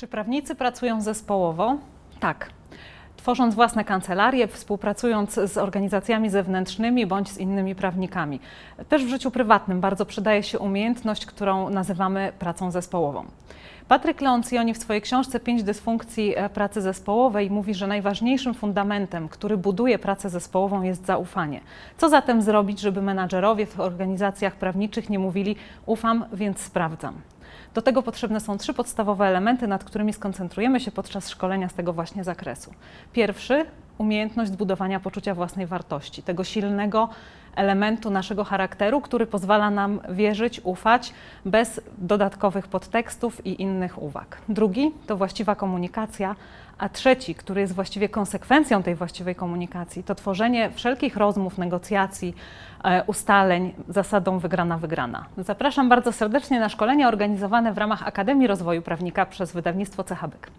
Czy prawnicy pracują zespołowo? Tak. Tworząc własne kancelarie, współpracując z organizacjami zewnętrznymi bądź z innymi prawnikami. Też w życiu prywatnym bardzo przydaje się umiejętność, którą nazywamy pracą zespołową. Patryk Leoncjoni w swojej książce Pięć dysfunkcji e, pracy zespołowej mówi, że najważniejszym fundamentem, który buduje pracę zespołową jest zaufanie. Co zatem zrobić, żeby menadżerowie w organizacjach prawniczych nie mówili ufam, więc sprawdzam? Do tego potrzebne są trzy podstawowe elementy, nad którymi skoncentrujemy się podczas szkolenia z tego właśnie zakresu. Pierwszy umiejętność zbudowania poczucia własnej wartości, tego silnego elementu naszego charakteru, który pozwala nam wierzyć, ufać bez dodatkowych podtekstów i innych uwag. Drugi to właściwa komunikacja, a trzeci, który jest właściwie konsekwencją tej właściwej komunikacji, to tworzenie wszelkich rozmów, negocjacji, e, ustaleń zasadą wygrana-wygrana. Zapraszam bardzo serdecznie na szkolenia organizowane w ramach Akademii Rozwoju Prawnika przez wydawnictwo CHBYK.